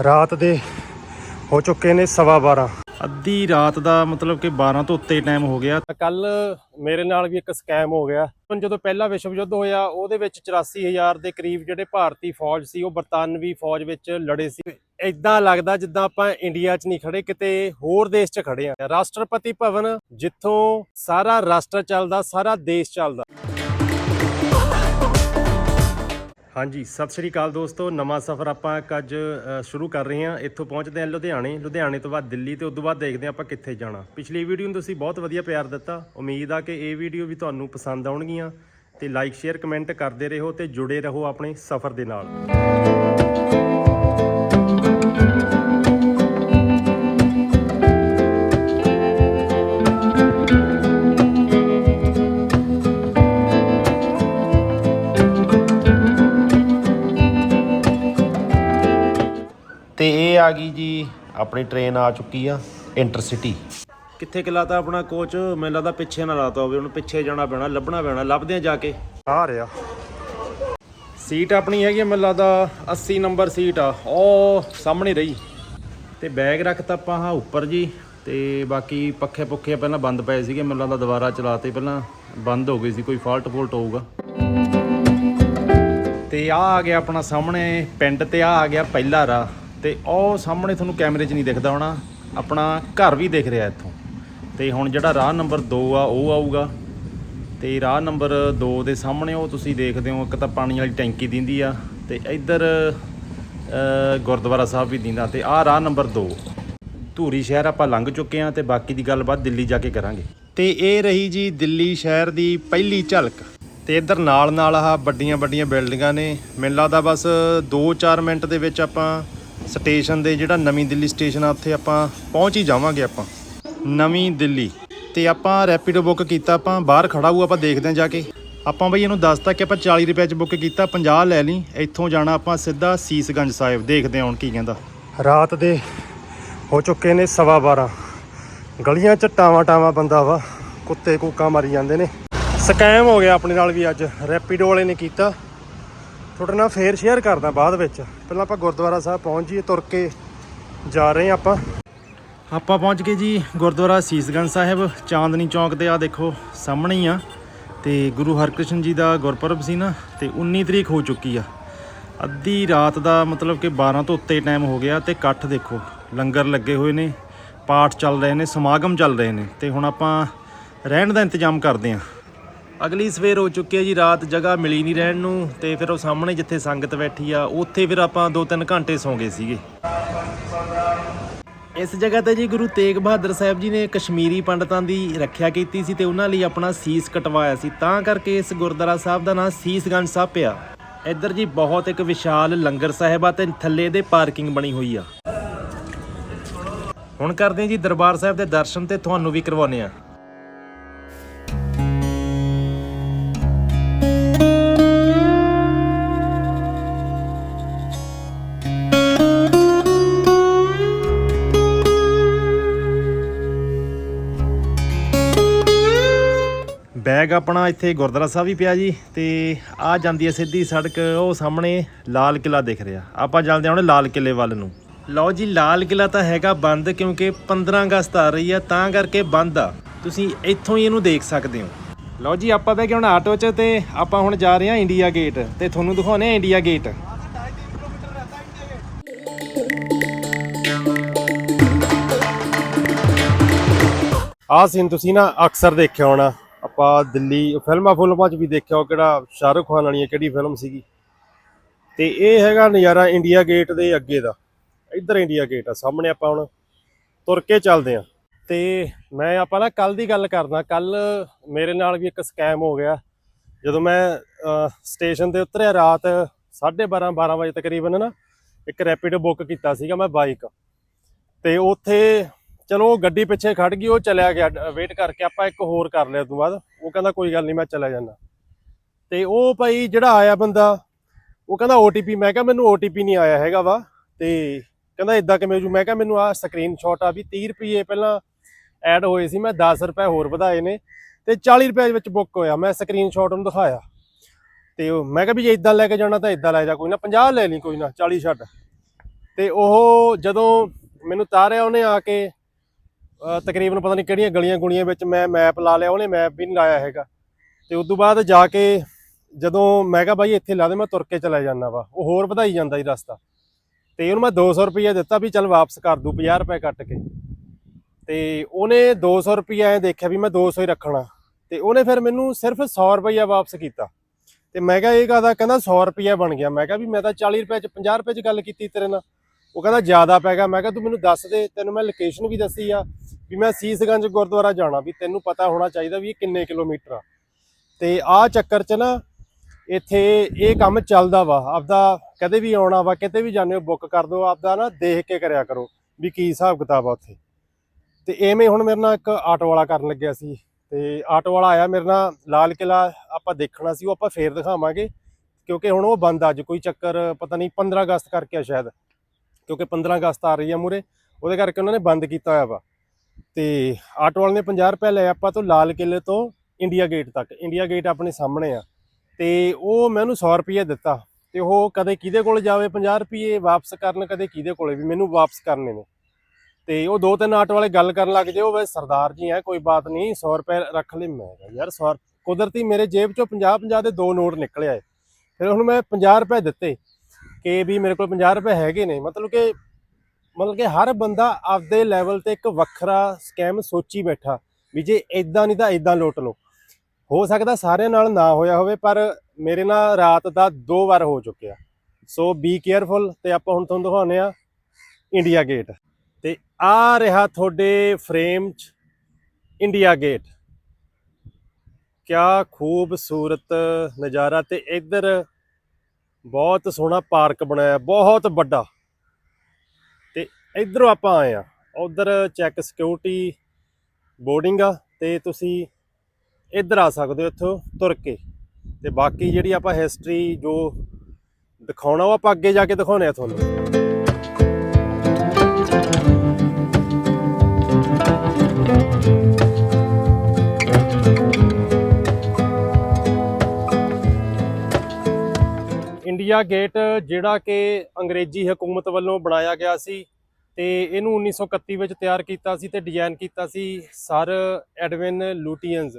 ਰਾਤ ਦੇ ਹੋ ਚੁੱਕੇ ਨੇ ਸਵਾ 12 ਅੱਧੀ ਰਾਤ ਦਾ ਮਤਲਬ ਕਿ 12 ਤੋਂ ਉੱਤੇ ਟਾਈਮ ਹੋ ਗਿਆ। ਕੱਲ ਮੇਰੇ ਨਾਲ ਵੀ ਇੱਕ ਸਕੈਮ ਹੋ ਗਿਆ। ਹੁਣ ਜਦੋਂ ਪਹਿਲਾ ਵਿਸ਼ਵ ਯੁੱਧ ਹੋਇਆ ਉਹਦੇ ਵਿੱਚ 84000 ਦੇ ਕਰੀਬ ਜਿਹੜੇ ਭਾਰਤੀ ਫੌਜ ਸੀ ਉਹ ਬਰਤਾਨਵੀ ਫੌਜ ਵਿੱਚ ਲੜੇ ਸੀ। ਇਦਾਂ ਲੱਗਦਾ ਜਿੱਦਾਂ ਆਪਾਂ ਇੰਡੀਆ 'ਚ ਨਹੀਂ ਖੜੇ ਕਿਤੇ ਹੋਰ ਦੇਸ਼ 'ਚ ਖੜੇ ਆ। ਰਾਸ਼ਟਰਪਤੀ ਭਵਨ ਜਿੱਥੋਂ ਸਾਰਾ ਰਾਸ਼ਟਰ ਚੱਲਦਾ ਸਾਰਾ ਦੇਸ਼ ਚੱਲਦਾ। ਹਾਂਜੀ, ਸਤਿ ਸ਼੍ਰੀ ਅਕਾਲ ਦੋਸਤੋ। ਨਵਾਂ ਸਫ਼ਰ ਆਪਾਂ ਇੱਕ ਅੱਜ ਸ਼ੁਰੂ ਕਰ ਰਹੇ ਹਾਂ। ਇੱਥੋਂ ਪਹੁੰਚਦੇ ਹਾਂ ਲੁਧਿਆਣੇ। ਲੁਧਿਆਣੇ ਤੋਂ ਬਾਅਦ ਦਿੱਲੀ ਤੇ ਉਸ ਤੋਂ ਬਾਅਦ ਦੇਖਦੇ ਹਾਂ ਆਪਾਂ ਕਿੱਥੇ ਜਾਣਾ। ਪਿਛਲੀ ਵੀਡੀਓ ਨੂੰ ਤੁਸੀਂ ਬਹੁਤ ਵਧੀਆ ਪਿਆਰ ਦਿੱਤਾ। ਉਮੀਦ ਆ ਕਿ ਇਹ ਵੀਡੀਓ ਵੀ ਤੁਹਾਨੂੰ ਪਸੰਦ ਆਉਣਗੀਆਂ। ਤੇ ਲਾਈਕ ਸ਼ੇਅਰ ਕਮੈਂਟ ਕਰਦੇ ਰਹੋ ਤੇ ਜੁੜੇ ਰਹੋ ਆਪਣੇ ਸਫ਼ਰ ਦੇ ਨਾਲ। ਆ ਗਈ ਜੀ ਆਪਣੀ ਟ੍ਰੇਨ ਆ ਚੁੱਕੀ ਆ ਇੰਟਰਸਿਟੀ ਕਿੱਥੇ ਕਿਲਾਤਾ ਆਪਣਾ ਕੋਚ ਮੈਨੂੰ ਲੱਗਦਾ ਪਿੱਛੇ ਨਾ ਲਾਤਾ ਹੋਵੇ ਉਹਨੂੰ ਪਿੱਛੇ ਜਾਣਾ ਪੈਣਾ ਲੱਭਣਾ ਪੈਣਾ ਲੱਭਦੇ ਆ ਜਾ ਕੇ। ਆ ਰਿਹਾ। ਸੀਟ ਆਪਣੀ ਹੈਗੀ ਮੈਨੂੰ ਲੱਗਦਾ 80 ਨੰਬਰ ਸੀਟ ਆ ਉਹ ਸਾਹਮਣੇ ਰਹੀ। ਤੇ ਬੈਗ ਰੱਖਤਾ ਆਪਾਂ ਹਾਂ ਉੱਪਰ ਜੀ ਤੇ ਬਾਕੀ ਪੱਖੇ ਪੁੱਖੇ ਪਹਿਲਾਂ ਬੰਦ ਪਏ ਸੀਗੇ ਮੈਨੂੰ ਲੱਗਦਾ ਦੁਬਾਰਾ ਚਲਾਤੇ ਪਹਿਲਾਂ ਬੰਦ ਹੋ ਗਏ ਸੀ ਕੋਈ ਫਾਲਟ ਫੋਲਟ ਹੋਊਗਾ। ਤੇ ਆ ਆ ਗਿਆ ਆਪਣਾ ਸਾਹਮਣੇ ਪਿੰਡ ਤੇ ਆ ਆ ਗਿਆ ਪਹਿਲਾ ਰਾਹ। ਤੇ ਉਹ ਸਾਹਮਣੇ ਤੁਹਾਨੂੰ ਕੈਮਰੇ 'ਚ ਨਹੀਂ ਦਿਖਦਾ ਹੋਣਾ। ਆਪਣਾ ਘਰ ਵੀ ਦਿਖ ਰਿਹਾ ਇੱਥੋਂ। ਤੇ ਹੁਣ ਜਿਹੜਾ ਰਾਹ ਨੰਬਰ 2 ਆ, ਉਹ ਆਊਗਾ। ਤੇ ਰਾਹ ਨੰਬਰ 2 ਦੇ ਸਾਹਮਣੇ ਉਹ ਤੁਸੀਂ ਦੇਖਦੇ ਹੋ, ਇੱਕ ਤਾਂ ਪਾਣੀ ਵਾਲੀ ਟੈਂਕੀ ਦਿੰਦੀ ਆ ਤੇ ਇੱਧਰ ਗੁਰਦੁਆਰਾ ਸਾਹਿਬ ਵੀ ਦਿੰਦਾ ਤੇ ਆਹ ਰਾਹ ਨੰਬਰ 2 ਧੂਰੀ ਸ਼ਹਿਰ ਆਪਾਂ ਲੰਘ ਚੁੱਕੇ ਆ ਤੇ ਬਾਕੀ ਦੀ ਗੱਲਬਾਤ ਦਿੱਲੀ ਜਾ ਕੇ ਕਰਾਂਗੇ। ਤੇ ਇਹ ਰਹੀ ਜੀ ਦਿੱਲੀ ਸ਼ਹਿਰ ਦੀ ਪਹਿਲੀ ਝਲਕ। ਤੇ ਇੱਧਰ ਨਾਲ ਨਾਲ ਆਹ ਵੱਡੀਆਂ ਵੱਡੀਆਂ ਬਿਲਡਿੰਗਾਂ ਨੇ। ਮੈਨੂੰ ਲੱਗਦਾ ਬਸ 2-4 ਮਿੰਟ ਦੇ ਵਿੱਚ ਆਪਾਂ ਸਟੇਸ਼ਨ ਦੇ ਜਿਹੜਾ ਨਵੀਂ ਦਿੱਲੀ ਸਟੇਸ਼ਨ ਆ, ਉੱਥੇ ਆਪਾਂ ਪਹੁੰਚ ਹੀ ਜਾਵਾਂਗੇ ਆਪਾਂ। ਨਵੀਂ ਦਿੱਲੀ। ਤੇ ਆਪਾਂ ਰੈਪਿਡੋ ਬੁੱਕ ਕੀਤਾ, ਆਪਾਂ ਬਾਹਰ ਖੜਾ ਹੋਊ, ਆਪਾਂ ਦੇਖਦੇ ਹਾਂ ਜਾ ਕੇ। ਆਪਾਂ ਬਈ ਇਹਨੂੰ ਦੱਸਤਾ ਕਿ ਆਪਾਂ 40 ਰੁਪਏ ਚ ਬੁੱਕ ਕੀਤਾ 50 ਲੈ ਲਈ, ਇੱਥੋਂ ਜਾਣਾ ਆਪਾਂ ਸਿੱਧਾ ਸੀਸਗੰਜ ਸਾਹਿਬ, ਦੇਖਦੇ ਹਾਂ ਹੁਣ ਕੀ ਕਹਿੰਦਾ। ਰਾਤ ਦੇ ਹੋ ਚੁੱਕੇ ਨੇ ਸਵਾ 12 ਗਲੀਆਂ ਚ ਟਾਵਾਂ ਟਾਵਾਂ ਬੰਦਾ ਵਾ, ਕੁੱਤੇ ਕੂਕਾਂ ਮਾਰੀ ਜਾਂਦੇ ਨੇ। ਸਕੈਮ ਹੋ ਗਿਆ ਆਪਣੇ ਨਾਲ ਵੀ ਅੱਜ ਰੈਪੀਡੋ ਵਾਲੇ ਨੇ ਕੀਤਾ। ਤੁਹਾਡੇ ਨਾਲ ਫੇਰ ਸ਼ੇਅਰ ਕਰਦਾ ਬਾਅਦ ਵਿੱਚ। ਪਹਿਲਾਂ ਆਪਾਂ ਗੁਰਦੁਆਰਾ ਸਾਹਿਬ ਪਹੁੰਚ ਜੀਏ ਤੁਰ ਕੇ ਜਾ ਰਹੇ ਹਾਂ ਆਪਾਂ। ਆਪਾਂ ਪਹੁੰਚ ਗਏ ਜੀ ਗੁਰਦੁਆਰਾ ਸੀਸਗੰਜ ਸਾਹਿਬ, ਚਾਂਦਨੀ ਚੌਂਕ ਤੇ ਆ ਦੇਖੋ, ਸਾਹਮਣੇ ਹੀ ਆ। ਤੇ ਗੁਰੂ ਹਰਕ੍ਰਿਸ਼ਨ ਜੀ ਦਾ ਗੁਰਪੁਰਬ ਸੀ ਨਾ, ਤੇ 19 ਤਰੀਕ ਹੋ ਚੁੱਕੀ ਆ। ਅੱਧੀ ਰਾਤ ਦਾ ਮਤਲਬ ਕਿ 12 ਤੋਂ ਉੱਤੇ ਟਾਈਮ ਹੋ ਗਿਆ ਤੇ ਇਕੱਠ ਦੇਖੋ, ਲੰਗਰ ਲੱਗੇ ਹੋਏ ਨੇ, ਪਾਠ ਚੱਲ ਰਹੇ ਨੇ, ਸਮਾਗਮ ਚੱਲ ਰਹੇ ਨੇ। ਤੇ ਹੁਣ ਆਪਾਂ ਰਹਿਣ ਦਾ ਇੰਤਜ਼ਾਮ ਕਰਦੇ ਆਂ ਅਗਲੀ ਸਵੇਰ ਹੋ ਚੁੱਕੀ ਹੈ ਜੀ, ਰਾਤ ਜਗ੍ਹਾ ਮਿਲੀ ਨਹੀਂ ਰਹਿਣ ਨੂੰ ਤੇ ਫਿਰ ਉਹ ਸਾਹਮਣੇ ਜਿੱਥੇ ਸੰਗਤ ਬੈਠੀ ਆ, ਉੱਥੇ ਫਿਰ ਆਪਾਂ 2-3 ਘੰਟੇ ਸੌਂ ਗਏ ਸੀਗੇ। ਇਸ ਜਗ੍ਹਾ ਤੇ ਜੀ ਗੁਰੂ ਤੇਗ ਬਹਾਦਰ ਸਾਹਿਬ ਜੀ ਨੇ ਕਸ਼ਮੀਰੀ ਪੰਡਤਾਂ ਦੀ ਰੱਖਿਆ ਕੀਤੀ ਸੀ ਤੇ ਉਹਨਾਂ ਲਈ ਆਪਣਾ ਸੀਸ ਕਟਵਾਇਆ ਸੀ। ਤਾਂ ਕਰਕੇ ਇਸ ਗੁਰਦੁਆਰਾ ਸਾਹਿਬ ਦਾ ਨਾਮ ਸੀਸਗੰਜ ਸਾਹਿਬ ਪਿਆ ਇੱਧਰ ਜੀ ਬਹੁਤ ਇੱਕ ਵਿਸ਼ਾਲ ਲੰਗਰ ਸਾਹਿਬ ਆ ਤੇ ਥੱਲੇ ਦੇ ਪਾਰਕਿੰਗ ਬਣੀ ਹੋਈ ਆ। ਹੁਣ ਕਰਦੇ ਜੀ ਦਰਬਾਰ ਸਾਹਿਬ ਦੇ ਦਰਸ਼ਨ ਤੇ ਤੁਹਾਨੂੰ ਵੀ ਕਰਵਾਉਨੇ ਆ ਬੈਗ ਆਪਣਾ ਇੱਥੇ ਗੁਰਦੁਆਰਾ ਸਾਹਿਬ ਹੀ ਪਿਆ ਜੀ ਤੇ ਆ ਜਾਂਦੀ ਹੈ ਸਿੱਧੀ ਸੜਕ, ਉਹ ਸਾਹਮਣੇ ਲਾਲ ਕਿਲਾ ਦਿਖ ਰਿਹਾ। ਆਪਾਂ ਚੱਲਦੇ ਹਾਂ ਹੁਣ ਲਾਲ ਕਿਲੇ ਵੱਲ ਨੂੰ। ਲਓ ਜੀ, ਲਾਲ ਕਿਲਾ ਤਾਂ ਹੈਗਾ ਬੰਦ ਕਿਉਂਕਿ 15 ਅਗਸਤ ਆ ਰਹੀ ਆ ਤਾਂ ਕਰਕੇ ਬੰਦ ਆ। ਤੁਸੀਂ ਇੱਥੋਂ ਹੀ ਇਹਨੂੰ ਦੇਖ ਸਕਦੇ ਹੋ। ਲਓ ਜੀ, ਆਪਾਂ ਬਹਿ ਕੇ ਹੁਣ ਆਟੋ 'ਚ ਤੇ ਆਪਾਂ ਹੁਣ ਜਾ ਰਹੇ ਹਾਂ ਇੰਡੀਆ ਗੇਟ ਤੇ ਤੁਹਾਨੂੰ ਦਿਖਾਉਨੇ ਆ ਇੰਡੀਆ ਗੇਟ। ਆਹ ਸੀਨ ਤੁਸੀਂ ਨਾ ਅਕਸਰ ਦੇਖਿਆ ਹੋਣਾ। ਆਪਾਂ ਦਿੱਲੀ ਫਿਲਮਾਂ ਫੁਲਮਾਂ 'ਚ ਵੀ ਦੇਖਿਆ ਉਹ ਕਿਹੜਾ ਸ਼ਾਹਰੁਖ ਖਾਨ ਵਾਲੀ ਕਿਹੜੀ ਫਿਲਮ ਸੀਗੀ। ਤੇ ਇਹ ਹੈਗਾ ਨਜ਼ਾਰਾ ਇੰਡੀਆ ਗੇਟ ਦੇ ਅੱਗੇ ਦਾ। ਇੱਧਰ ਇੰਡੀਆ ਗੇਟ ਆ, ਸਾਹਮਣੇ ਆਪਾਂ ਹੁਣ ਤੁਰ ਕੇ ਚੱਲਦੇ ਆ ਤੇ ਮੈਂ ਆਪਾਂ ਨਾ ਕੱਲ ਦੀ ਗੱਲ ਕਰਦਾ ਕੱਲ ਮੇਰੇ ਨਾਲ ਵੀ ਇੱਕ ਸਕੈਮ ਹੋ ਗਿਆ। ਜਦੋਂ ਮੈਂ ਸਟੇਸ਼ਨ ਤੇ ਉਤਰਿਆ ਰਾਤ 12:30 12 ਵਜੇ ਤਕਰੀਬਨ ਨਾ, ਇੱਕ ਰੈਪਿਡੋ ਬੁੱਕ ਕੀਤਾ ਸੀਗਾ ਮੈਂ ਬਾਈਕ ਤੇ ਉੱਥੇ ਚਲੋ ਗੱਡੀ ਪਿੱਛੇ ਖੜ ਗਈ, ਉਹ ਚਲਿਆ ਗਿਆ ਵੇਟ ਕਰਕੇ ਆਪਾਂ ਇੱਕ ਹੋਰ ਕਰ ਲਿਆ ਤੋਂ ਬਾਅਦ। ਉਹ ਕਹਿੰਦਾ, ਕੋਈ ਗੱਲ ਨਹੀਂ ਮੈਂ ਚਲਾ ਜਾਣਾ ਤੇ ਉਹ ਭਾਈ ਜਿਹੜਾ ਆਇਆ ਬੰਦਾ, ਉਹ ਕਹਿੰਦਾ OTP ਮੈਂ ਕਿਹਾ, ਮੈਨੂੰ OTP ਨਹੀਂ ਆਇਆ ਹੈਗਾ ਵਾ। ਤੇ ਕਹਿੰਦਾ ਇਦਾਂ ਕਿਵੇਂ ਜੂ? ਮੈਂ ਕਿਹਾ, ਮੈਨੂੰ ਆਹ ਸਕਰੀਨਸ਼ਾਟ ਆ ਵੀ 30 ਰੁਪਏ ਪਹਿਲਾਂ ਐਡ ਹੋਏ ਸੀ, ਮੈਂ 10 ਰੁਪਏ ਹੋਰ ਵਧਾਏ ਨੇ ਤੇ 40 ਰੁਪਏ ਵਿੱਚ ਬੁੱਕ ਹੋਇਆ। ਮੈਂ ਸਕਰੀਨਸ਼ਾਟ ਉਹਨੂੰ ਦਿਖਾਇਆ। ਤੇ ਉਹ ਮੈਂ ਕਿਹਾ ਵੀ ਜੇ ਇਦਾਂ ਲੈ ਕੇ ਜਾਣਾ ਤਾਂ ਇਦਾਂ ਲੈ ਜਾ, ਕੋਈ ਨਾ 50 ਲੈ ਲਈ, ਕੋਈ ਨਾ 40 ਛੱਡ। ਤੇ ਉਹ ਜਦੋਂ ਮੈਨੂੰ ਤਾਰਿਆ, ਉਹਨੇ ਆ ਕੇ ਤਕਰੀਬਨ ਪਤਾ ਨਹੀਂ ਕਿਹੜੀਆਂ ਗਲੀਆਂ ਗੁਲੀਆਂ ਵਿੱਚ ਮੈਂ ਮੈਪ ਲਾ ਲਿਆ, ਉਹਨੇ ਮੈਪ ਵੀ ਨਹੀਂ ਲਾਇਆ ਹੈਗਾ। ਤੇ ਉਸ ਤੋਂ ਬਾਅਦ ਜਾ ਕੇ ਜਦੋਂ ਮੈਂ ਕਿਹਾ, ਬਾਈ, ਇੱਥੇ ਲਾ ਦੇ, ਮੈਂ ਤੁਰ ਕੇ ਚਲਾ ਜਾਂਦਾ ਵਾ। ਉਹ ਹੋਰ ਵਧਾਈ ਜਾਂਦਾ ਜੀ ਰਸਤਾ। ਤੇ ਉਹਨੂੰ ਮੈਂ 200 ਰੁਪਏ ਦਿੱਤਾ ਵੀ ਚੱਲ ਵਾਪਸ ਕਰ ਦੂ 50 ਰੁਪਏ ਕੱਟ ਕੇ। ਤੇ ਉਹਨੇ 200 ਰੁਪਏ ਐ ਦੇਖਿਆ ਵੀ ਮੈਂ 200 ਹੀ ਰੱਖਣਾ। ਤੇ ਉਹਨੇ ਫਿਰ ਮੈਨੂੰ ਸਿਰਫ 100 ਰੁਪਏ ਵਾਪਸ ਕੀਤਾ। ਤੇ ਮੈਂ ਕਿਹਾ, ਇਹ ਕਾਹਦਾ? ਕਹਿੰਦਾ 100 ਰੁਪਏ ਬਣ ਗਿਆ। ਮੈਂ ਕਿਹਾ, ਵੀ ਮੈਂ ਤਾਂ 40 ਰੁਪਏ ਚ 50 ਰੁਪਏ ਚ ਗੱਲ ਕੀਤੀ ਤੇਰੇ ਨਾਲ। ਉਹ ਕਹਿੰਦਾ ਜ਼ਿਆਦਾ ਪੈ ਗਿਆ। ਮੈਂ ਕਿਹਾ ਤੂੰ ਮੈਨੂੰ ਦੱਸ ਦੇ ਤੈਨੂੰ ਮੈਂ ਲੋਕੇਸ਼ਨ ਵੀ ਦੱਸੀ ਆ ਵੀ ਮੈਂ ਸੀਸਗੰਜ ਗੁਰਦੁਆਰਾ ਜਾਣਾ ਵੀ ਤੈਨੂੰ ਪਤਾ ਹੋਣਾ ਚਾਹੀਦਾ ਵੀ ਇਹ ਕਿੰਨੇ ਕਿਲੋਮੀਟਰ ਆ। ਤੇ ਆਹ ਚੱਕਰ 'ਚ ਨਾ ਇੱਥੇ ਇਹ ਕੰਮ ਚੱਲਦਾ ਵਾ। ਆਪਦਾ ਕਦੇ ਵੀ ਆਉਣਾ ਵਾ ਕਿਤੇ ਵੀ ਜਾਂਦੇ ਹੋ ਬੁੱਕ ਕਰ ਦਿਓ ਆਪਦਾ ਨਾ ਦੇਖ ਕੇ ਕਰਿਆ ਕਰੋ ਵੀ ਕੀ ਹਿਸਾਬ ਕਿਤਾਬ ਆ ਉੱਥੇ। ਤੇ ਐਵੇਂ ਹੁਣ ਮੇਰੇ ਨਾਲ ਇੱਕ ਆਟੋ ਵਾਲਾ ਕਰਨ ਲੱਗਿਆ ਸੀ। ਤੇ ਆਟੋ ਵਾਲਾ ਆਇਆ ਮੇਰੇ ਨਾਲ ਲਾਲ ਕਿਲਾ ਆਪਾਂ ਦੇਖਣਾ ਸੀ ਉਹ ਆਪਾਂ ਫੇਰ ਦਿਖਾਵਾਂਗੇ। ਕਿਉਂਕਿ ਹੁਣ ਉਹ ਬੰਦ ਆ, ਅੱਜ ਕੋਈ ਚੱਕਰ ਪਤਾ ਨਹੀਂ 15 ਅਗਸਤ ਕਰਕੇ ਆ ਸ਼ਾਇਦ। ਕਿਉਂਕਿ 15 ਅਗਸਤ ਆ ਰਹੀ ਆ ਮੂਰੇ ਉਹਦੇ ਕਰਕੇ ਉਹਨਾਂ ਨੇ ਬੰਦ ਕੀਤਾ ਹੋਇਆ ਵਾ। ਤੇ ਆਟੋ ਵਾਲੇ ਨੇ 50 ਰੁਪਏ ਲਏ ਆਪਾਂ ਤੋਂ ਲਾਲ ਕਿਲੇ ਤੋਂ ਇੰਡੀਆ ਗੇਟ ਤੱਕ। ਇੰਡੀਆ ਗੇਟ ਆਪਣੇ ਸਾਹਮਣੇ ਆ। ਤੇ ਉਹ ਮੈਂ ਉਹਨੂੰ 100 ਰੁਪਏ ਦਿੱਤਾ। ਤੇ ਉਹ ਕਦੇ ਕਿਹਦੇ ਕੋਲ ਜਾਵੇ 50 ਰੁਪਏ, ਵਾਪਸ ਕਰਨ ਕਦੇ ਕਿਹਦੇ ਕੋਲੇ ਵੀ, ਮੈਨੂੰ ਵਾਪਸ ਕਰਨੇ ਨੇ। ਤੇ ਉਹ ਦੋ ਤਿੰਨ ਆਟੋ ਵਾਲੇ ਗੱਲ ਕਰਨ ਲੱਗ ਜੇ ਉਹ ਵੇ ਸਰਦਾਰ ਜੀ ਐ, ਕੋਈ ਬਾਤ ਨਹੀਂ 100 ਰੁਪਏ ਰੱਖ ਲੈ ਮੈਂ ਯਾਰ 100 ਕੁਦਰਤੀ ਮੇਰੇ ਜੇਬ ਚੋਂ 50 50 ਦੇ ਦੋ ਨੋਟ ਨਿਕਲੇ ਆਏ। ਫਿਰ ਉਹਨੂੰ ਮੈਂ 50 ਰੁਪਏ ਦਿੱਤੇ। ਕਿ ਵੀ ਮੇਰੇ ਕੋਲ 50 ਰੁਪਏ ਹੈਗੇ ਨੇ। ਮਤਲਬ ਕਿ ਮਤਲਬ ਕਿ ਹਰ ਬੰਦਾ ਆਪਦੇ ਲੈਵਲ ਤੇ ਇੱਕ ਵੱਖਰਾ ਸਕੈਮ ਸੋਚੀ ਬੈਠਾ ਵੀ ਜੇ ਇਦਾਂ ਨਹੀਂ ਤਾਂ ਇਦਾਂ ਲੁੱਟ ਲਓ। ਹੋ ਸਕਦਾ ਸਾਰਿਆਂ ਨਾਲ ਨਾ ਹੋਇਆ ਹੋਵੇ, ਪਰ ਮੇਰੇ ਨਾਲ ਰਾਤ ਦਾ ਦੋ ਵਾਰ ਹੋ ਚੁੱਕਿਆ। ਸੋ ਬੀ ਕੇਅਰਫੁਲ ਤੇ ਆਪਾਂ ਹੁਣ ਤੁਹਾਨੂੰ ਦਿਖਾਉਂਦੇ ਆ ਇੰਡੀਆ ਗੇਟ ਤੇ ਆ ਰਿਹਾ ਤੁਹਾਡੇ ਫਰੇਮ 'ਚ ਇੰਡੀਆ ਗੇਟ ਕਿਆ ਖੂਬਸੂਰਤ ਨਜ਼ਾਰਾ ਤੇ ਇੱਧਰ ਬਹੁਤ ਸੋਹਣਾ ਪਾਰਕ ਬਣਾਇਆ, ਬਹੁਤ ਵੱਡਾ। ਤੇ ਇਧਰੋਂ ਆਪਾਂ ਆਏ ਆ ਉਧਰ ਚੈੱਕ ਸਿਕਿਉਰਿਟੀ ਬੋਰਡਿੰਗ ਆ ਤੇ ਤੁਸੀਂ ਇੱਧਰ ਆ ਸਕਦੇ ਹੋ ਇੱਥੋਂ ਤੁਰ ਕੇ। ਤੇ ਬਾਕੀ ਜਿਹੜੀ ਆਪਾਂ ਹਿਸਟਰੀ ਜੋ ਦਿਖਾਉਣਾ ਉਹ ਆਪਾਂ ਅੱਗੇ ਜਾ ਕੇ ਦਿਖਾਉਣੇ ਆ ਤੁਹਾਨੂੰ। ਇੰਡੀਆ ਗੇਟ, ਜਿਹੜਾ ਕਿ ਅੰਗਰੇਜ਼ੀ ਹਕੂਮਤ ਵੱਲੋਂ ਬਣਾਇਆ ਗਿਆ ਸੀ ਤੇ ਇਹਨੂੰ 1931 ਵਿੱਚ ਤਿਆਰ ਕੀਤਾ ਸੀ ਤੇ ਡਿਜ਼ਾਈਨ ਕੀਤਾ ਸੀ ਸਰ ਐਡਵਿਨ ਲੂਟੀਅਨਸ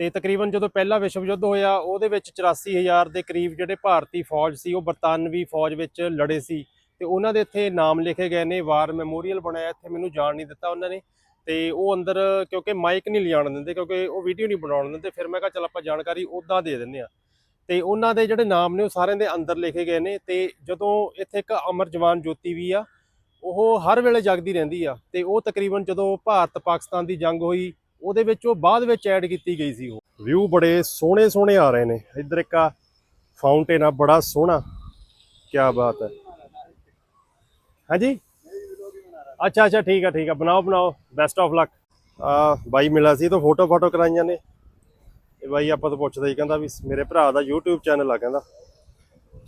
ਤੇ ਤਕਰੀਬਨ ਜਦੋਂ ਪਹਿਲਾ ਵਿਸ਼ਵ ਯੁੱਧ ਹੋਇਆ, ਉਹਦੇ ਵਿੱਚ 84000 ਦੇ ਕਰੀਬ ਜਿਹੜੇ ਭਾਰਤੀ ਫੌਜ ਸੀ, ਉਹ ਬਰਤਾਨਵੀ ਫੌਜ ਵਿੱਚ ਲੜੇ ਸੀ ਤੇ ਉਹਨਾਂ ਦੇ ਇੱਥੇ ਨਾਮ ਲਿਖੇ ਗਏ ਨੇ, ਵਾਰ ਮੈਮੋਰੀਅਲ ਬਣਾਇਆ, ਇੱਥੇ ਮੈਨੂੰ ਜਾਣ ਨਹੀਂ ਦਿੱਤਾ ਉਹਨਾਂ ਨੇ ਤੇ ਉਹ ਅੰਦਰ ਕਿਉਂਕਿ ਮਾਈਕ ਨਹੀਂ ਲਿਜਾਣ ਦਿੰਦੇ ਕਿਉਂਕਿ ਉਹ ਵੀਡੀਓ ਨਹੀਂ ਬਣਾਉਣ ਦਿੰਦੇ, ਫਿਰ ਮੈਂ ਕਿਹਾ ਚਲ ਆਪਾਂ ਜਾਣਕਾਰੀ ਉਦਾਂ ਦੇ ਦਿੰਦੇ ਆ ਤੇ ਉਹਨਾਂ ਦੇ ਜਿਹੜੇ ਨਾਮ ਨੇ ਉਹ ਸਾਰਿਆਂ ਦੇ ਅੰਦਰ ਲਿਖੇ ਗਏ ਨੇ ਤੇ ਜਦੋਂ ਇੱਥੇ ਇੱਕ ਅਮਰ ਜਵਾਨ ਜੋਤੀ ਵੀ ਆ, ਉਹ ਹਰ ਵੇਲੇ ਜਗਦੀ ਰਹਿੰਦੀ ਆ ਤੇ ਉਹ ਤਕਰੀਬਨ ਜਦੋਂ ਭਾਰਤ ਪਾਕਿਸਤਾਨ ਦੀ ਜੰਗ ਹੋਈ, ਉਹਦੇ ਵਿੱਚ ਉਹ ਬਾਅਦ ਵਿੱਚ ਐਡ ਕੀਤੀ ਗਈ ਸੀ ਉਹ। ਵਿਊ ਬੜੇ ਸੋਹਣੇ ਸੋਹਣੇ ਆ ਰਹੇ ਨੇ। ਇੱਧਰ ਇੱਕ ਆ ਫਾਊਂਟੇਨ ਆ, ਬੜਾ ਸੋਹਣਾ। ਕੀ ਬਾਤ ਹੈ। ਹਾਂਜੀ? ਅੱਛਾ ਅੱਛਾ, ਠੀਕ ਆ ਠੀਕ ਆ। ਬਣਾਓ ਬਣਾਓ। ਬੈਸਟ ਆਫ ਲੱਕ ਆ, ਬਾਈ ਮਿਲਾ ਸੀ ਤਾਂ ਫੋਟੋ ਫੋਟੋ ਕਰਾਈਆਂ ਨੇ। ਇਹ ਬਾਈ ਆਪਾਂ ਤੋਂ ਪੁੱਛਦਾ ਹੀ ਕਹਿੰਦਾ ਵੀ ਮੇਰੇ ਭਰਾ ਦਾ YouTube ਚੈਨਲ ਆ, ਕਹਿੰਦਾ।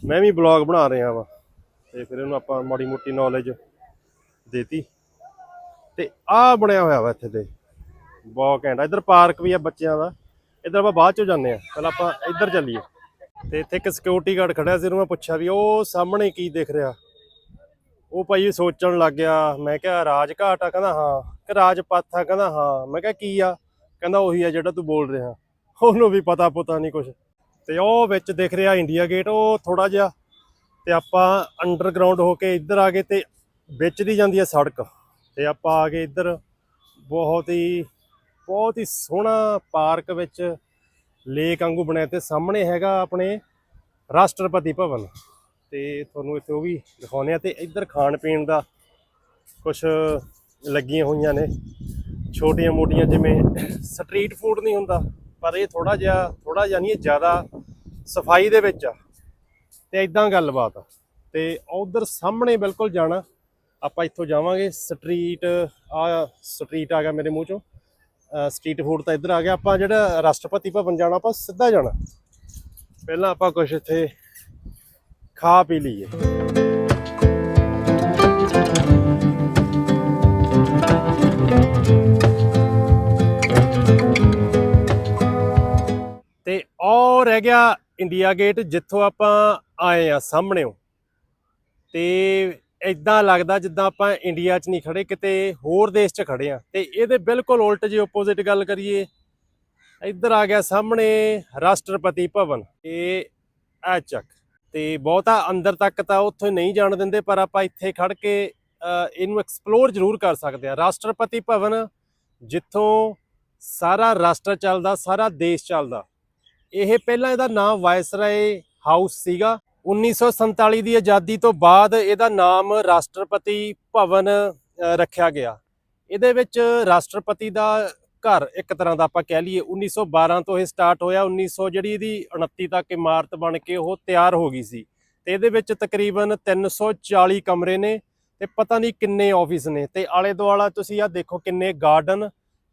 ਮੈਂ ਵੀ ਬਲੌਗ ਬਣਾ ਰਿਹਾ ਵਾਂ। ਤੇ ਫਿਰ ਇਹਨੂੰ ਆਪਾਂ ਮਾੜੀ ਮੋਟੀ ਨੌਲੇਜ ਦੇਤੀ। ਤੇ ਆਹ ਬਣਿਆ ਹੋਇਆ ਵਾ ਇੱਥੇ ਤੇ। ਬਹੁਤ ਘੈਂਟ ਆ। ਇੱਧਰ ਪਾਰਕ ਵੀ ਆ ਬੱਚਿਆਂ ਦਾ। ਇੱਧਰ ਆਪਾਂ ਬਾਅਦ ਚੋਂ ਜਾਂਦੇ ਆ ਪਹਿਲਾਂ ਆਪਾਂ ਇੱਧਰ ਚੱਲੀਏ। ਤੇ ਇੱਥੇ ਇੱਕ ਸਿਕਿਉਰਿਟੀ ਗਾਰਡ ਖੜਿਆ ਸੀ, ਉਹਨੂੰ ਮੈਂ ਪੁੱਛਿਆ ਵੀ ਉਹ ਸਾਹਮਣੇ ਕੀ ਦਿਖ ਰਿਹਾ? ਉਹ ਭਾਈ ਸੋਚਣ ਲੱਗ ਗਿਆ। ਮੈਂ ਕਿਹਾ, ਰਾਜ ਘਾਟ ਆ? ਕਹਿੰਦਾ, ਹਾਂ। ਕਿ ਰਾਜ ਪੱਥ ਆ? ਕਹਿੰਦਾ, ਹਾਂ। ਮੈਂ ਕਿਹਾ, ਕੀ ਆ? ਕਹਿੰਦਾ, ਉਹੀ ਆ ਜਿਹੜਾ ਤੂੰ ਬੋਲ ਰਿਹਾ। ਉਹਨੂੰ ਵੀ ਪਤਾ ਪਤਾ ਨਹੀਂ ਕੁਝ ਤੇ ਉਹ ਵਿੱਚ ਦਿਖ ਰਿਹਾ ਇੰਡੀਆ ਗੇਟ, ਉਹ ਥੋੜਾ ਜਿਹਾ ਤੇ ਆਪਾਂ ਅੰਡਰਗਰਾਉਂਡ ਹੋ ਕੇ ਇੱਧਰ ਆ ਗਏ ਤੇ ਵਿੱਚ ਦੀ ਜਾਂਦੀ ਹੈ ਸੜਕ। ਤੇ ਆਪਾਂ ਆ ਗਏ ਇੱਧਰ, ਬਹੁਤ ਹੀ ਬਹੁਤ ਹੀ ਸੋਹਣਾ ਪਾਰਕ ਵਿੱਚ ਲੇਕ ਵਾਂਗੂ ਬਣਿਆ ਤੇ ਸਾਹਮਣੇ ਹੈਗਾ ਆਪਣੇ ਰਾਸ਼ਟਰਪਤੀ ਭਵਨ। ਤੇ ਤੁਹਾਨੂੰ ਇੱਥੇ ਉਹ ਵੀ ਦਿਖਾਉਂਦੇ ਆ ਤੇ ਇੱਧਰ ਖਾਣ ਪੀਣ ਦਾ ਕੁਝ ਲੱਗੀਆਂ ਹੋਈਆਂ ਨੇ। ਛੋਟੀਆਂ ਮੋਟੀਆਂ ਜਿਵੇਂ ਸਟਰੀਟ ਫੂਡ ਨਹੀਂ ਹੁੰਦਾ। ਪਰ ਇਹ ਥੋੜਾ ਜਿਹਾ ਥੋੜਾ ਜਿਹਾ ਨਹੀਂ ਜ਼ਿਆਦਾ ਸਫ਼ਾਈ ਦੇ ਵਿੱਚ ਆ। ਤੇ ਇਦਾਂ ਗੱਲਬਾਤ ਆ। ਤੇ ਉਧਰ ਸਾਹਮਣੇ ਬਿਲਕੁਲ ਜਾਣਾ, ਆਪਾਂ ਇੱਥੋਂ ਜਾਵਾਂਗੇ। ਸਟਰੀਟ ਆ ਸਟਰੀਟ ਆ ਗਿਆ ਮੇਰੇ ਮੂੰਹ ਚੋਂ। ਸਟਰੀਟ ਫੂਡ ਤਾਂ ਇੱਧਰ ਆ ਗਿਆ। ਆਪਾਂ ਜਿਹੜਾ ਰਾਸ਼ਟਰਪਤੀ ਭਵਨ ਜਾਣਾ, ਆਪਾਂ ਸਿੱਧਾ ਜਾਣਾ। ਪਹਿਲਾਂ ਆਪਾਂ ਕੁਝ ਇੱਥੇ ਖਾ ਪੀ ਲਈਏ। ਉਹ ਰਹਿ ਗਿਆ ਇੰਡੀਆ ਗੇਟ, ਜਿੱਥੋਂ ਆਪਾਂ ਆਏ ਆ, ਸਾਹਮਣੇੋਂ। ਤੇ ਇਦਾਂ ਲੱਗਦਾ ਜਿੱਦਾਂ ਆਪਾਂ ਇੰਡੀਆ 'ਚ ਨਹੀਂ ਖੜੇ ਕਿਤੇ ਹੋਰ ਦੇਸ਼ 'ਚ ਖੜੇ ਆ ਤੇ ਇਹਦੇ ਬਿਲਕੁਲ ਉਲਟ ਜੇ ਆਪੋਜ਼ਿਟ ਗੱਲ ਕਰੀਏ, ਇੱਧਰ ਆ ਗਿਆ ਸਾਹਮਣੇ ਰਾਸ਼ਟਰਪਤੀ ਭਵਨ। ਇਹ ਆ ਚੱਕ, ਤੇ ਬਹੁਤਾ ਅੰਦਰ ਤੱਕ ਤਾਂ ਉੱਥੇ ਨਹੀਂ ਜਾਣ ਦਿੰਦੇ, ਪਰ ਆਪਾਂ ਇੱਥੇ ਖੜ ਕੇ ਇਹਨੂੰ ਐਕਸਪਲੋਰ ਜ਼ਰੂਰ ਕਰ ਸਕਦੇ ਆ ਰਾਸ਼ਟਰਪਤੀ ਭਵਨ, ਜਿੱਥੋਂ ਸਾਰਾ ਰਾਸ਼ਟਰ ਚੱਲਦਾ, ਸਾਰਾ ਦੇਸ਼ ਚੱਲਦਾ। ਇਹ ਪਹਿਲਾਂ ਇਹਦਾ ਨਾਮ ਵਾਇਸਰਾਏ ਹਾਊਸ ਸੀਗਾ। 1947 ਦੀ ਆਜ਼ਾਦੀ ਤੋਂ ਬਾਅਦ ਇਹਦਾ ਨਾਮ ਰਾਸ਼ਟਰਪਤੀ ਭਵਨ ਰੱਖਿਆ ਗਿਆ। ਇਹਦੇ ਵਿੱਚ ਰਾਸ਼ਟਰਪਤੀ ਦਾ ਘਰ ਇੱਕ ਤਰ੍ਹਾਂ ਦਾ ਆਪਾਂ ਕਹਿ ਲਈਏ। 1912 ਤੋਂ ਇਹ ਸਟਾਰਟ ਹੋਇਆ। 1900 ਜਿਹੜੀ ਇਹਦੀ 29 ਤੱਕ ਇਮਾਰਤ ਬਣ ਕੇ ਉਹ ਤਿਆਰ ਹੋ ਗਈ ਸੀ। ਤੇ ਇਹਦੇ ਵਿੱਚ ਤਕਰੀਬਨ 340 ਕਮਰੇ ਨੇ ਤੇ ਪਤਾ ਨਹੀਂ ਕਿੰਨੇ ਆਫਿਸ ਨੇ। ਤੇ ਆਲੇ ਦੁਆਲਾ ਤੁਸੀਂ ਆ ਦੇਖੋ ਕਿੰਨੇ ਗਾਰਡਨ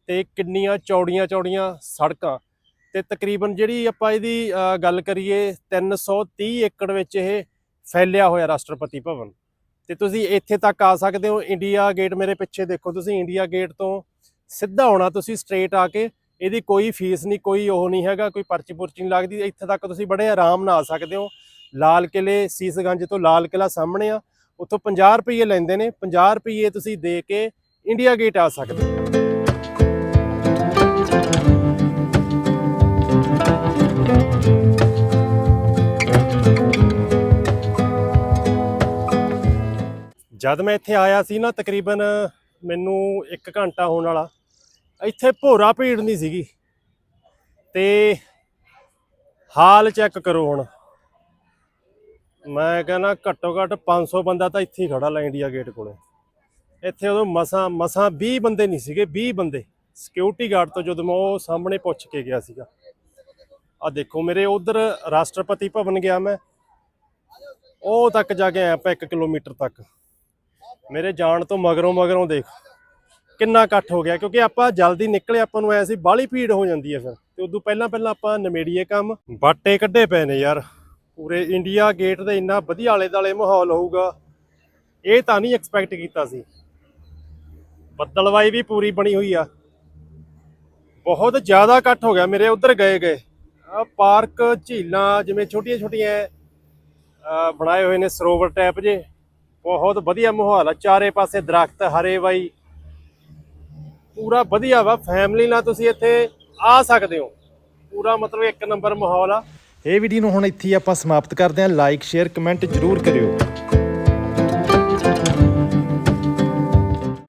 ਤੇ ਕਿੰਨੀਆਂ ਚੌੜੀਆਂ ਚੌੜੀਆਂ ਸੜਕਾਂ। ਤੇ ਤਕਰੀਬਨ ਜਿਹੜੀ ਆਪਾਂ ਇਹਦੀ ਗੱਲ ਕਰੀਏ 330 ਏਕੜ ਵਿੱਚ ਇਹ ਫੈਲਿਆ ਹੋਇਆ ਰਾਸ਼ਟਰਪਤੀ ਭਵਨ। ਤੇ ਤੁਸੀਂ ਇੱਥੇ ਤੱਕ ਆ ਸਕਦੇ ਹੋ, ਇੰਡੀਆ ਗੇਟ ਮੇਰੇ ਪਿੱਛੇ ਦੇਖੋ, ਤੁਸੀਂ ਇੰਡੀਆ ਗੇਟ ਤੋਂ ਸਿੱਧਾ ਆਉਣਾ, ਤੁਸੀਂ ਸਟ੍ਰੇਟ ਆ ਕੇ ਇਹਦੀ ਕੋਈ ਫੀਸ ਨਹੀਂ, ਕੋਈ ਉਹ ਨਹੀਂ ਹੈਗਾ, ਕੋਈ ਪਰਚੀ ਪੁਰਚੀ ਨਹੀਂ ਲੱਗਦੀ, ਇੱਥੇ ਤੱਕ ਤੁਸੀਂ ਬੜੇ ਆਰਾਮ ਨਾਲ ਆ ਸਕਦੇ ਹੋ। ਲਾਲ ਕਿਲੇ ਸੀਸਗੰਜ ਤੋਂ ਲਾਲ ਕਿਲਾ ਸਾਹਮਣੇ ਆ, ਉੱਥੋਂ 50 ਰੁਪਏ ਲੈਂਦੇ ਨੇ 50 ਰੁਪਏ ਤੁਸੀਂ ਦੇ ਕੇ ਇੰਡੀਆ ਗੇਟ ਆ ਸਕਦੇ ਹੋ। ਜਦ ਮੈਂ ਇੱਥੇ ਆਇਆ ਸੀ ਨਾ, ਤਕਰੀਬਨ ਮੈਨੂੰ 1 ਘੰਟਾ ਹੋਣ ਵਾਲਾ, ਇੱਥੇ ਭੋਰਾ ਭੀੜ ਨਹੀਂ ਸੀਗੀ। ਤੇ ਹਾਲ ਚੈੱਕ ਕਰੋ ਹੁਣ। ਮੈਂ ਕਹਿੰਦਾ ਘੱਟੋ ਘੱਟ 500 ਬੰਦਾ ਤਾਂ ਇੱਥੇ ਹੀ ਖੜਾ ਲਾ ਇੰਡੀਆ ਗੇਟ ਕੋਲੇ। ਇੱਥੇ ਉਦੋਂ ਮਸਾਂ ਮਸਾਂ 20 ਬੰਦੇ ਨਹੀਂ ਸੀਗੇ 20 ਬੰਦੇ। ਸਿਕਿਉਰਿਟੀ ਗਾਰਡ ਤੋਂ ਜਦੋਂ ਮੈਂ ਉਹ ਸਾਹਮਣੇ ਪੁੱਛ ਕੇ ਗਿਆ ਸੀਗਾ। ਆ ਦੇਖੋ ਮੇਰੇ, ਉਧਰ ਰਾਸ਼ਟਰਪਤੀ ਭਵਨ ਗਿਆ ਮੈਂ। ਉਹ ਤੱਕ ਜਾ ਕੇ ਆਇਆ ਆਪਾਂ 1 ਕਿਲੋਮੀਟਰ ਤੱਕ। ਮੇਰੇ ਜਾਣ ਤੋਂ ਮਗਰੋਂ ਮਗਰੋਂ ਦੇਖ। ਕਿੰਨਾ ਇਕੱਠ ਹੋ ਗਿਆ, ਕਿਉਂਕਿ ਆਪਾਂ ਜਲਦੀ ਨਿਕਲੇ, ਆਪਾਂ ਨੂੰ ਐ ਸੀ ਬਾਹਲੀ ਭੀੜ ਹੋ ਜਾਂਦੀ ਹੈ ਫਿਰ। ਤੇ ਉਦੋਂ ਪਹਿਲਾਂ ਪਹਿਲਾਂ ਆਪਾਂ ਨਮੇੜੀਏ ਕੰਮ। ਬਾਟੇ ਕੱਢੇ ਪਏ ਨੇ ਯਾਰ। ਪੂਰੇ ਇੰਡੀਆ ਗੇਟ ਦੇ ਇੰਨਾ ਵਧੀਆ ਆਲੇ ਦਾਲੇ ਮਾਹੌਲ ਹੋਊਗਾ। ਇਹ ਤਾਂ ਨਹੀਂ ਐਕਸਪੈਕਟ ਕੀਤਾ ਸੀ। ਬੱਦਲਵਾਈ ਵੀ ਪੂਰੀ ਬਣੀ ਹੋਈ ਆ। ਬਹੁਤ ਜ਼ਿਆਦਾ ਇਕੱਠ ਹੋ ਗਿਆ। ਮੇਰੇ ਉਧਰ ਗਏ ਗਏ। ਆ ਪਾਰਕ, ਝੀਲਾਂ, ਜਿਵੇਂ ਛੋਟੀਆਂ ਛੋਟੀਆਂ ਬਣਾਏ ਹੋਏ ਨੇ ਸਰੋਵਰ ਟਾਈਪ ਜੇ। ਬਹੁਤ ਵਧੀਆ ਮਾਹੌਲ ਆ। ਚਾਰੇ ਪਾਸੇ ਦਰਖਤ, ਹਰੇ ਬਾਈ। ਪੂਰਾ ਵਧੀਆ ਵਾ। ਫੈਮਿਲੀ ਨਾਲ ਤੁਸੀਂ ਇੱਥੇ ਆ ਸਕਦੇ ਹੋ। ਪੂਰਾ ਮਤਲਬ ਇੱਕ ਨੰਬਰ ਮਾਹੌਲ ਆ। ਇਹ ਵੀਡੀਓ ਨੂੰ ਹੁਣ ਇੱਥੇ ਹੀ ਆਪਾਂ ਸਮਾਪਤ ਕਰਦੇ ਹਾਂ। ਲਾਈਕ ਸ਼ੇਅਰ ਕਮੈਂਟ ਜਰੂਰ ਕਰਿਓ।